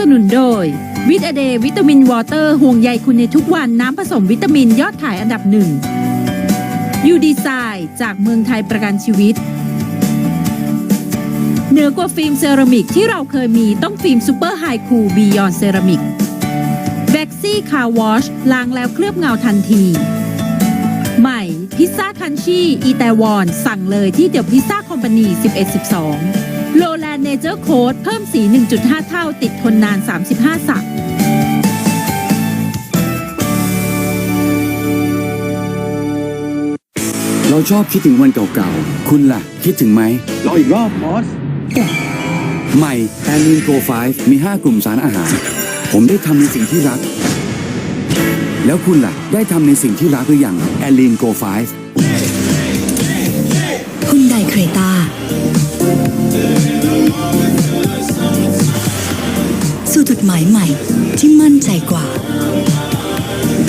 สนุนโดยวิตาเดย์วิตามินวอเตอร์ห่วงใยคุณในทุกวันน้ำผสมวิตามินยอดขายอันดับหนึ่งยูดีไซน์จากเมืองไทยประกันชีวิต เหนือกว่าฟิล์มเซรามิกที่เราเคยมีต้องฟิล์มซูเปอร์ไฮคูลบียอนเซรามิกแบ็กซี่คาร์วอชล้างแล้วเคลือบเงาทันที ใหม่ พิซซ่าคันชี่อีแตวอน สั่งเลยที่เดอะพิซซ่าคอมพานี1112 โลแลนเนเจอร์โค้ดเพิ่มสี 1.5 เท่าติดทนนาน 35 สัปเราชอบคิดถึงวันเก่าๆ คุณล่ะ คิดถึงไหมรออีกรอบมอสใหม่แอลินโก5มี 5 กลุ่มสารอาหาร ผมได้ทำในสิ่งที่รัก แล้วคุณล่ะ ได้ทำในสิ่งที่รักหรือยังแอลินโก5คุณไดเครตา สู่จุดหมายใหม่ที่มั่นใจกว่า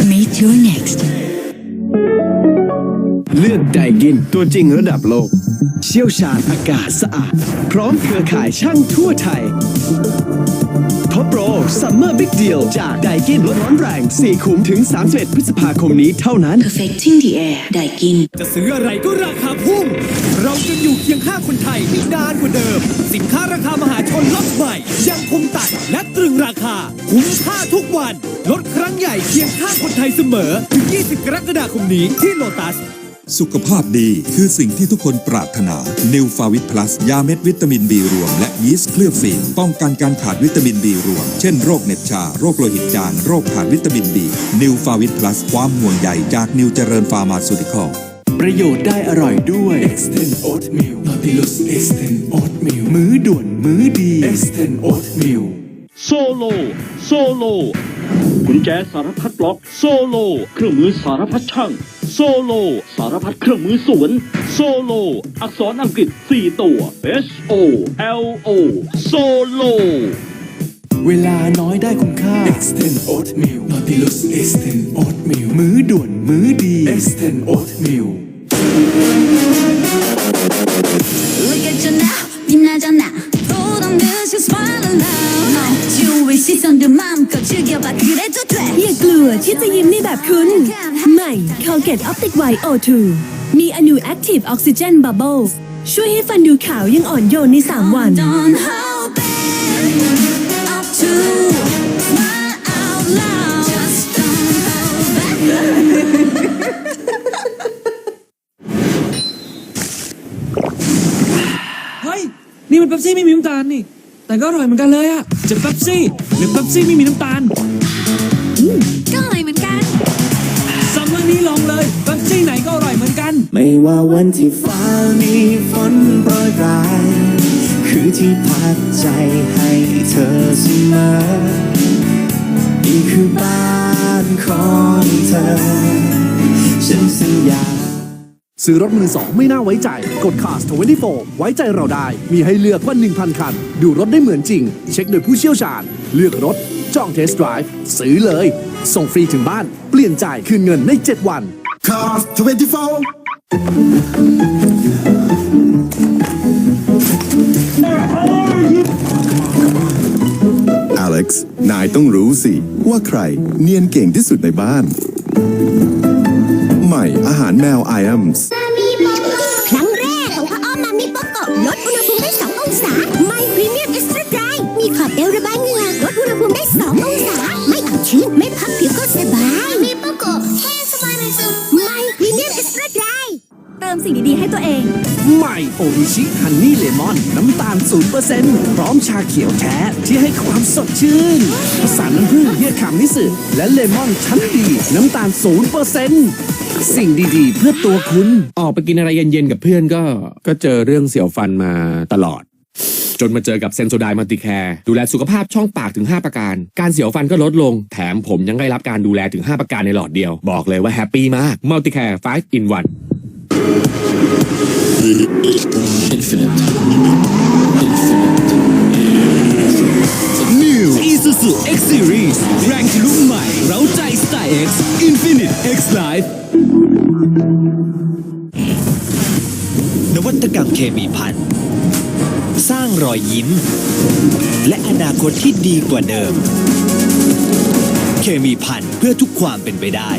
Meet your next เลือกไดกินตัวจริงระดับโลก เชี่ยวชาญอากาศสะอาด พร้อมเครือข่ายช่างทั่วไทย โปรซัมเมอร์บิ๊กเดียจากไดกินลดร้อนแรง4ขุมถึง 31 พฤษภาคมนี้เท่านั้น Perfecting the air ไดกิน จะซื้ออะไรก็ราคาพุ่ง เราจะอยู่เคียงข้างคนไทยอีกนานกว่าเดิม สินค้าราคามหาชนล็อตใหม่ ยังคงตัดและตรึงราคา คุ้มค่าทุกวัน ลดครั้งใหญ่เคียงข้างคนไทยเสมอ ถึง 20 กรกฎาคมนี้ที่โลตัส สุขภาพดีคือสิ่งที่ทุกคนปรารถนานิวฟาวิตพลัสยาเม็ดวิตามินบีรวม และยีสต์เคลือบฟิล์มป้องกันการขาดวิตามินบีรวม เช่นโรคเหน็บชา โรคโลหิตจาง โรคขาดวิตามินบีนิวฟาวิตพลัสความห่วงใยจากนิวเจริญฟาร์มาซูติคอลประโยชน์ได้อร่อยด้วย Extend Oatmeal Nautilus Extend Oatmeal มื้อด่วนมื้อดี Extend Oatmeal โซโลโซโลกุญแจสารพัดบล็อกโซโลเครื่องมือสารพัดช่าง โซโล สารพัดเครื่องมือสวน โซโล อักษรอังกฤษ 4 ตัว S O L O โซโล เวลาน้อยได้คุ้มค่า Extend Oatmeal Nautilus Extend Oatmeal มื้อด่วนมื้อดี Extend Oatmeal Look at you now 빛나잖아 does you smile aloud มันจูวิชิซันเดอร์มัมก็ชื่อเกี่ยวกับคือได้แอย่ากลัวที่จะยิ้มในแบบคุณ ใหม่ Colgate Optic White O2 มีอนู Active Oxygen Bubbles ช่วยให้ฟันดูขาวยังอ่อนโยนใน 3 วัน เป๊ปซี่ไม่มีน้ำตาลนี่ แต่ก็อร่อยเหมือนกันเลยอะจะเป๊ปซี่หรือเป๊ปซี่ไม่มีน้ำตาลก็อร่อยเหมือนกันซัมเมอร์นี้ลองเลยเป๊ปซี่ไหนก็อร่อยเหมือนกัน ไม่ว่าวันที่ฟ้ามีฝนโปรยปลาย คือที่พักใจให้เธอเสมอนี่คือบ้านของเธอ ฉันสัญญา ซื้อรถมือสองไม่น่าไว้ใจ กด Cars 24 ไว้ใจเราได้ มีให้เลือกกว่า 1,000 คัน ดูรถได้เหมือนจริง เช็คโดยผู้เชี่ยวชาญ เลือกรถ จองเทสต์ไดรฟ์ซื้อเลย ส่งฟรีถึงบ้าน เปลี่ยนจ่ายคืนเงินใน 7 วัน Cars 24 อเล็กซ์ นายต้องรู้สิ ว่าใครเนียนเก่งที่สุดในบ้าน ใหม่ อาหารแมวไอแอมส์ครั้งแรกของพ่ออ้อมมามิโปโกะลดอุณหภูมิได้ 2 องศา ไม่พรีเมียมเอ็กซ์ตร้าไดรมีขอบเอวระบายเหงื่อลดอุณหภูมิได้ 2 องศา ไม่อับชื้น ไม่พับผิวก็สบายมิโปโกะแค่สบายในซึมไม่พรีเมียมเอ็กซ์ตร้าไดรเติมสิ่งดีๆให้ตัวเอง ใหม่โอริชิฮันนี่เลมอน น้ำตาล0%พร้อมชาเขียวแท้ที่ให้ความสดชื่นผสานน้ำผึ้งเฮียคามิสึและเลมอนชั้นดี น้ำตาล0% สิ่งดีๆ เพื่อตัวคุณ ออกไปกินอะไรเย็นๆกับเพื่อนก็ ก็เจอเรื่องเสียวฟันมาตลอด จนมาเจอกับเซนโซไดมัลติแคร์ดูแลสุขภาพช่องปากถึง 5 ประการ การเสียวฟันก็ลดลง แถมผมยังได้รับการดูแลถึง 5 ประการในหลอดเดียว บอกเลยว่าแฮปปี้มากมัลติแคร์5 in 1 New Isuzu X Series แรงทะลุใหม่ เร้าใจสไตล์ X Infinite X Life วัตกรรมเคมีพันสร้างางรอยยิ้ม และอนาคตที่ดีกว่าเดิม เคมีพันเพื่อทุกความเป็นไปได้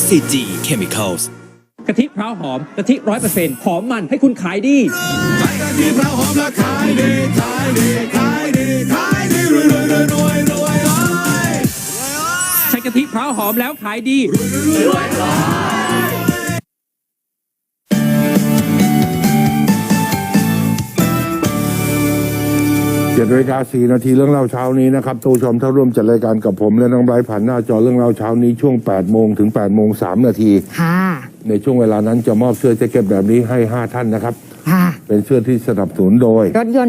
SCG Chemicals กะทิพร้าวหอมกะทิร้อยเปอร์เซ็นต์หอมมันให้คุณขายดีใช้กะทิพร้าวหอมแล้วขายดี เจ็ดนาฬิกาสี่นาทีเรื่องเล่าเช้านี้นะครับทุกผู้ชมถ้าร่วมจัดรายการกับผม และน้องไบรท์ผ่านหน้าจอเรื่องเล่าเช้านี้ช่วง8โมงถึง8โมง3นาที ค่ะ ในช่วงเวลานั้นจะมอบเสื้อแจ็คเก็ตแบบนี้ให้ 5 ท่านนะครับ ค่ะ เป็นเสื้อที่สนับสนุนโดย รถยนต์